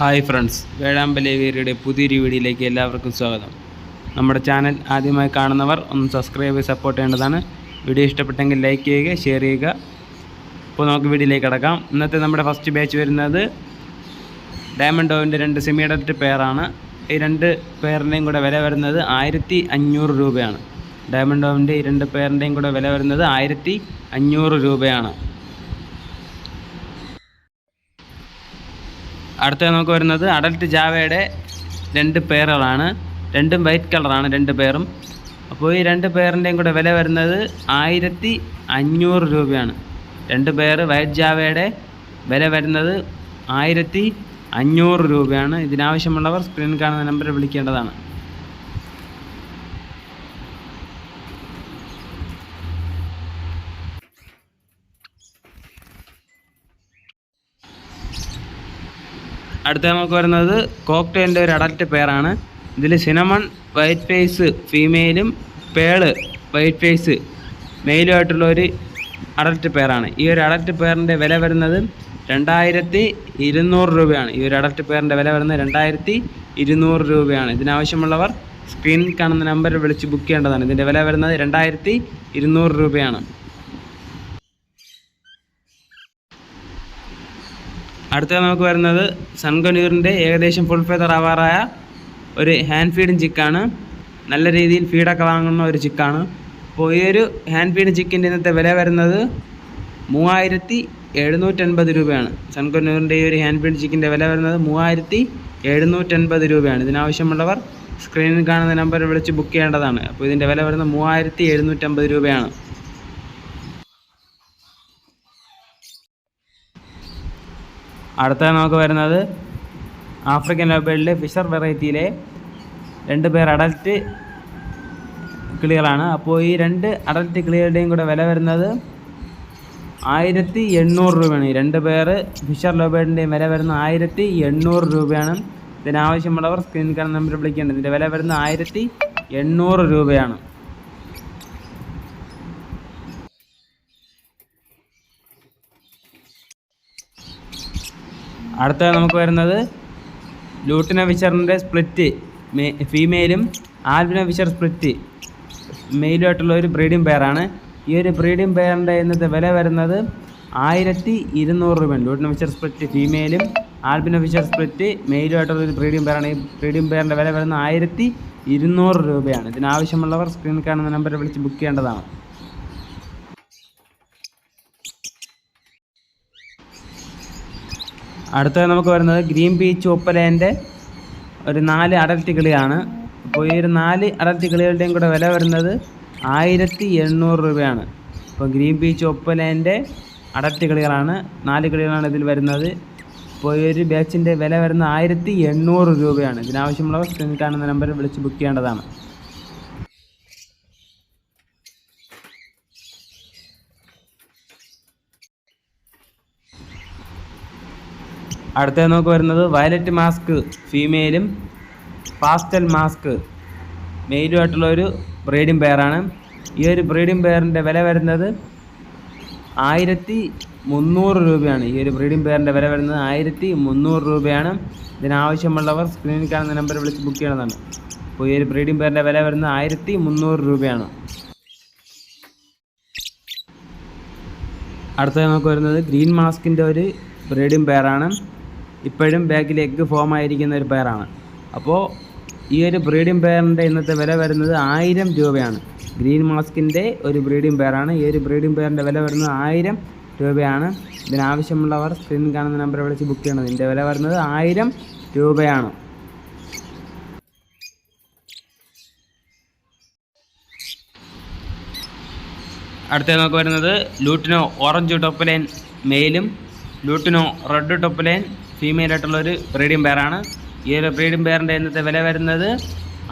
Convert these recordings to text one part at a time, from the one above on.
Hi friends വേഴാമ്പലി വീരയുടെ പുതിയൊരു വീഡിയോയിലേക്ക് എല്ലാവർക്കും സ്വാഗതം. നമ്മുടെ ചാനൽ ആദ്യമായി കാണുന്നവർ ഒന്ന് സബ്സ്ക്രൈബ് ചെയ്ത് സപ്പോർട്ട് ചെയ്യേണ്ടതാണ്. വീഡിയോ ഇഷ്ടപ്പെട്ടെങ്കിൽ ലൈക്ക് ചെയ്യുക ഷെയർ ചെയ്യുക. അപ്പോൾ നമുക്ക് വീഡിയോയിലേക്ക് കിടക്കാം. ഇന്നത്തെ നമ്മുടെ ഫസ്റ്റ് ബാച്ച് വരുന്നത് ഡയമണ്ട് ഓവിന്റെ രണ്ട് സെമി അഡൽറ്റ് പെയറാണ് ഈ രണ്ട് പെയറിന്റെയും കൂടെ വില വരുന്നത് ആയിരത്തി അഞ്ഞൂറ് രൂപയാണ് ഡയമണ്ട് ഓവിന്റെ ഈ രണ്ട് പെയറിന്റെയും കൂടെ വില വരുന്നത് ആയിരത്തി അഞ്ഞൂറ് രൂപയാണ്. അടുത്ത നമുക്ക് വരുന്നത് അഡൽട്ട് ജാവയുടെ രണ്ട് പെയറുകളാണ് രണ്ടും വൈറ്റ് കളറാണ് രണ്ട് പേറും അപ്പോൾ ഈ രണ്ട് പേറിന്റെയും കൂടെ വില വരുന്നത് ആയിരത്തി അഞ്ഞൂറ് രൂപയാണ്. രണ്ട് പേർ വൈറ്റ് ജാവയുടെ വില വരുന്നത് ആയിരത്തി അഞ്ഞൂറ് രൂപയാണ്. ഇതിനാവശ്യമുള്ളവർ സ്ക്രീനിൽ കാണുന്ന നമ്പറിൽ വിളിക്കേണ്ടതാണ്. അടുത്ത നമുക്ക് വരുന്നത് കോക്ടെയിലിന്റെ ഒരു അഡൽട്ട് പെയറാണ് ഇതിൽ സിനമൺ വൈറ്റ് ഫേസ് ഫീമെയിലും പേൾ വൈറ്റ് ഫേസ് മെയിലുമായിട്ടുള്ള ഒരു അഡൽട്ട് പെയറാണ് ഈ ഒരു അഡൽട്ട് പെയറിന്റെ വില വരുന്നത് രണ്ടായിരത്തി ഇരുന്നൂറ് രൂപയാണ്. ഈ ഒരു അഡൽട്ട് പെയറിന്റെ വില വരുന്നത് രണ്ടായിരത്തി ഇരുന്നൂറ് രൂപയാണ്. ഇതിനാവശ്യമുള്ളവർ സ്ക്രീനിൽ കാണുന്ന നമ്പറിൽ വിളിച്ച് ബുക്ക് ചെയ്യേണ്ടതാണ്. ഇതിന്റെ വില വരുന്നത് രണ്ടായിരത്തി ഇരുന്നൂറ് രൂപയാണ്. അടുത്ത നമുക്ക് വരുന്നത് സൺകനീറിന്റെ ഏകദേശം ഫുൾ ഫെദർ ആവാറായ ഒരു ഹാൻഡ് ഫീഡിങ് ചിക്കാണ് നല്ല രീതിയിൽ ഫീഡൊക്കെ വാങ്ങുന്ന ഒരു ചിക്കാണ് അപ്പോൾ ഈ ഒരു ഹാൻഡ് ഫീഡ് ചിക്കിന്റെ ഇന്നത്തെ വില വരുന്നത് മൂവായിരത്തി എഴുന്നൂറ്റൻപത് രൂപയാണ്. സൺകനൂറിന്റെ ഈ ഒരു ഹാൻഡ് ഫീഡ് ചിക്കിന്റെ വില വരുന്നത് മൂവായിരത്തി എഴുന്നൂറ്റൻപത് രൂപയാണ്. ഇതിനാവശ്യമുള്ളവർ സ്ക്രീനിൽ കാണുന്ന നമ്പറിൽ വിളിച്ച് ബുക്ക് ചെയ്യേണ്ടതാണ്. അപ്പോൾ ഇതിന്റെ വില വരുന്നത് മൂവായിരത്തി എഴുന്നൂറ്റമ്പത് രൂപയാണ്. അടുത്ത നമുക്ക് വരുന്നത് ആഫ്രിക്കൻ ലോബേഡിലെ ഫിഷർ വെറൈറ്റിയിലെ രണ്ട് പേർ അഡൽറ്റ് കിളികളാണ്. അപ്പോൾ ഈ രണ്ട് അഡൽറ്റ് കിളികളുടെയും കൂടെ വില വരുന്നത് ആയിരത്തി എണ്ണൂറ് രൂപയാണ്. ഈ രണ്ട് പേർ ഫിഷർ ലോബേഡിന്റെയും വില വരുന്നത് ആയിരത്തി എണ്ണൂറ് രൂപയാണ്. ഇതിനാവശ്യമുള്ളവർ സ്ക്രീൻ കാണുന്ന നമ്പർ വിളിക്കേണ്ടത്. ഇതിന്റെ വില വരുന്നത് ആയിരത്തി എണ്ണൂറ് രൂപയാണ്. അടുത്ത നമുക്ക് വരുന്നത് ലൂട്ടിന ഫിഷറിന്റെ സ്പ്ലിറ്റ് മേ ഫീമെയിലും ആൽബിന ഫിഷർ സ്പ്ലിറ്റ്. മെയിലുമായിട്ടുള്ള ഒരു ബ്രീഡിംഗ് പെയറാണ് ഈ ഒരു ബ്രീഡിംഗ് പെയറിന്റെ ഇന്നത്തെ വില വരുന്നത് ആയിരത്തി ഇരുന്നൂറ് രൂപയാണ്. ലൂട്ടിന ഫിഷർ സ്പ്ലിറ്റ് ഫീമെയിലും ആൽബിന ഫിഷർ സ്പ്ലിറ്റ് മെയിലുമായിട്ടുള്ള ഒരു ബ്രീഡിംഗ് പെയറാണ് ഈ ബ്രീഡിംഗ് പെയറിന്റെ വില വരുന്നത് ആയിരത്തി ഇരുന്നൂറ് രൂപയാണ്. ഇതിനാവശ്യമുള്ളവർ സ്ക്രീനിൽ കാണുന്ന നമ്പറിൽ വിളിച്ച് ബുക്ക് ചെയ്യേണ്ടതാണ്. അടുത്തത് നമുക്ക് വരുന്നത് ഗ്രീൻ പീ ഒപ്പലേന്റെ ഒരു നാല് അടൽറ്റി കിളിയാണ്. അപ്പോൾ ഈ ഒരു നാല് അടൽറ്റി കിളികളുടെയും കൂടെ വില വരുന്നത് ആയിരത്തി എണ്ണൂറ് രൂപയാണ്. അപ്പോൾ ഗ്രീൻ പീ ഒപ്പലേന്റെ അടൽറ്റി കിളികളാണ്. നാല് കിളികളാണ് ഇതിൽ വരുന്നത്. അപ്പോൾ ഈ ഒരു ബാച്ചിന്റെ വില വരുന്നത് ആയിരത്തി എണ്ണൂറ് രൂപയാണ്. ഇതിനാവശ്യമുള്ളവർ സ്ക്രീനിൽ കാണുന്ന നമ്പറിൽ വിളിച്ച് ബുക്ക് ചെയ്യേണ്ടതാണ്. അടുത്തത് നമുക്ക് വരുന്നത് വയലറ്റ് മാസ്ക് ഫീമെയിലും പാസ്റ്റൽ മാസ്ക് മെയിലുമായിട്ടുള്ള ഒരു ബ്രീഡിംഗ് പെയറാണ് ഈ ഒരു ബ്രീഡിംഗ് പെയറിന്റെ വില വരുന്നത് ആയിരത്തി മുന്നൂറ് രൂപയാണ്. ഈ ഒരു ബ്രീഡിംഗ് പെയറിന്റെ വില വരുന്നത് ആയിരത്തി മുന്നൂറ് രൂപയാണ്. ഇതിനാവശ്യമുള്ളവർ സ്ക്രീനിൽ കാണുന്ന നമ്പർ വിളിച്ച് ബുക്ക് ചെയ്യണമെന്നാണ് അപ്പോൾ ഈ ഒരു ബ്രീഡിംഗ് പെയറിന്റെ വില വരുന്നത് ആയിരത്തി മുന്നൂറ് രൂപയാണ്. അടുത്തത് നമുക്ക് വരുന്നത് ഗ്രീൻ മാസ്കിന്റെ ഒരു ബ്രീഡിംഗ് പെയറാണ് ഇപ്പോഴും ബാക്കിൽ എഗ്ഗ് ഫോം ആയിരിക്കുന്ന ഒരു പെയറാണ് അപ്പോൾ ഈ ഒരു ബ്രീഡിംഗ് പെയറിന്റെ ഇന്നത്തെ വില വരുന്നത് ആയിരം രൂപയാണ്. ഗ്രീൻ മാസ്കിന്റെ ഒരു ബ്രീഡിംഗ് പെയറാണ് ഈ ഒരു ബ്രീഡിംഗ് പെയറിന്റെ വില വരുന്നത് ആയിരം രൂപയാണ്. ഇതിനാവശ്യമുള്ളവർ സ്ക്രീൻ കാണുന്ന നമ്പർ വിളിച്ച് ബുക്ക് ചെയ്യണം. ഇതിന്റെ വില വരുന്നത് ആയിരം രൂപയാണ്. അടുത്ത നമുക്ക് വരുന്നത് ലൂട്ടിനോ ഓറഞ്ച് ടോപ്പ് മെയിലും lutino red top line female ആയിട്ടുള്ള ഒരു ബ്രീഡിംഗ് പെയറാണ് ഈ ഒരു ബ്രീഡിംഗ് പെയറിന്റെ ഇന്നത്തെ വില വരുന്നത്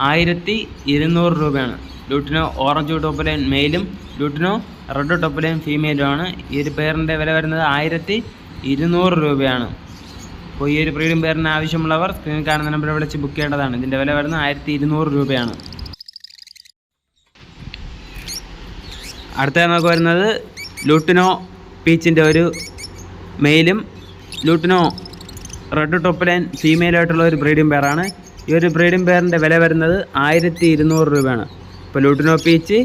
ആയിരത്തി ഇരുന്നൂറ് രൂപയാണ്. ലൂട്ടിനോ ഓറഞ്ച് ടോപ്പ് ലൈൻ മെയിലും ലൂട്ടിനോ റെഡ് ടോപ്പ് ലൈൻ ഫീമെയിലുമാണ് ഈ ഒരു പെയറിന്റെ വില വരുന്നത് ആയിരത്തി ഇരുന്നൂറ് രൂപയാണ്. അപ്പോൾ ഈ ഒരു ബ്രീഡിംഗ് പെയറിന് ആവശ്യമുള്ളവർ സ്ക്രീനിൽ കാണുന്ന നമ്പർ വിളിച്ച് ബുക്ക് ചെയ്യേണ്ടതാണ്. ഇതിന്റെ വില വരുന്നത് ആയിരത്തി ഇരുന്നൂറ് രൂപയാണ്. അടുത്ത നമുക്ക് വരുന്നത് ലൂട്ടിനോ പീച്ചിന്റെ ഒരു മെയിലും lutino red top line female ആയിട്ടുള്ള ഒരു ബ്രീഡിംഗ് പെയറാണ് ഈ ഒരു ബ്രീഡിംഗ് പെയറിന്റെ വില വരുന്നത് ആയിരത്തി ഇരുന്നൂറ് രൂപയാണ്. ഇപ്പോൾ ലൂട്ടിനോ പീച്ച്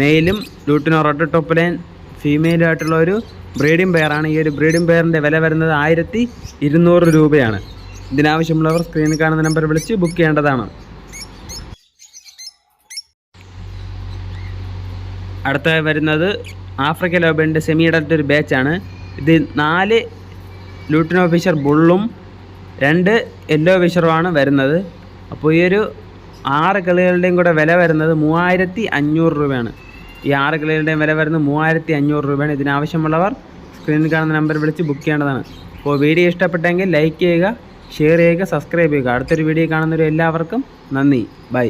മെയിലും ലൂട്ടിനോ റെഡ് ടോപ്പ് ലൈൻ ഫീമെയിലായിട്ടുള്ള ഒരു ബ്രീഡിംഗ് പെയറാണ് ഈ ഒരു ബ്രീഡിംഗ് പെയറിന്റെ വില വരുന്നത് ആയിരത്തി ഇരുന്നൂറ് രൂപയാണ്. ഇതിനാവശ്യമുള്ളവർ സ്ക്രീനിൽ കാണുന്ന നമ്പർ വിളിച്ച് ബുക്ക് ചെയ്യേണ്ടതാണ്. അടുത്ത വരുന്നത് ആഫ്രിക്ക ലോബിന്റെ സെമി അഡൽട്ട് ഒരു ബാച്ചാണ് ഇത് നാല് ലൂട്ടിനോ ഫിഷർ ബുള്ളും രണ്ട് യെല്ലോ ഫിഷറുമാണ് വരുന്നത്. അപ്പോൾ ഈ ഒരു ആറ് കിളികളുടെയും കൂടെ വില വരുന്നത് മൂവായിരത്തി അഞ്ഞൂറ് രൂപയാണ്. ഈ ആറ് കിളികളുടെയും വില വരുന്നത് മൂവായിരത്തി അഞ്ഞൂറ് രൂപയാണ്. ഇതിനാവശ്യമുള്ളവർ സ്ക്രീനിൽ കാണുന്ന നമ്പർ വിളിച്ച് ബുക്ക് ചെയ്യേണ്ടതാണ്. അപ്പോൾ വീഡിയോ ഇഷ്ടപ്പെട്ടെങ്കിൽ ലൈക്ക് ചെയ്യുക ഷെയർ ചെയ്യുക സബ്സ്ക്രൈബ് ചെയ്യുക. അടുത്തൊരു വീഡിയോ കാണുന്നവരും എല്ലാവർക്കും നന്ദി. ബൈ